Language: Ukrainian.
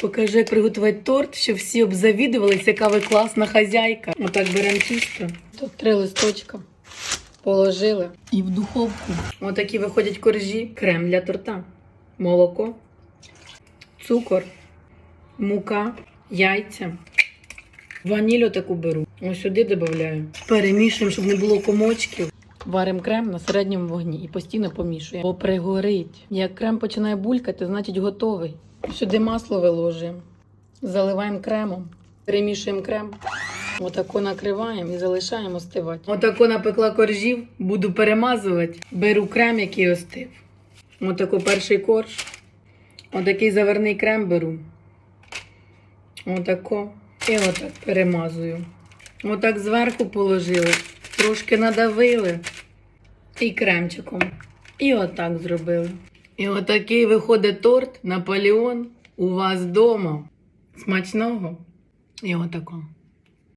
Покажи, як приготувати торт, щоб всі обзавідувалися, яка ви класна хазяйка. Отак беремо тісто. Тут три листочка. Положили і в духовку. Отакі виходять коржі. Крем для торта, молоко, цукор, мука, яйця. Ваніль таку беру. Ось сюди додаю. Перемішуємо, щоб не було комочків. Варимо крем на середньому вогні і постійно помішуємо. Бо пригорить. Як крем починає булькати, значить готовий. Сюди масло виложуємо. Заливаємо кремом, перемішуємо крем. Отако накриваємо і залишаємо остивати. Отако напекла коржів, буду перемазувати. Беру крем, який остив. Отако перший корж. Отакий заверний крем беру. Отако. І отак перемазую. Отак зверху положили, трошки надавили і кремчиком. І отак зробили. І отакий виходить торт Наполеон у вас вдома. Смачного. І отако.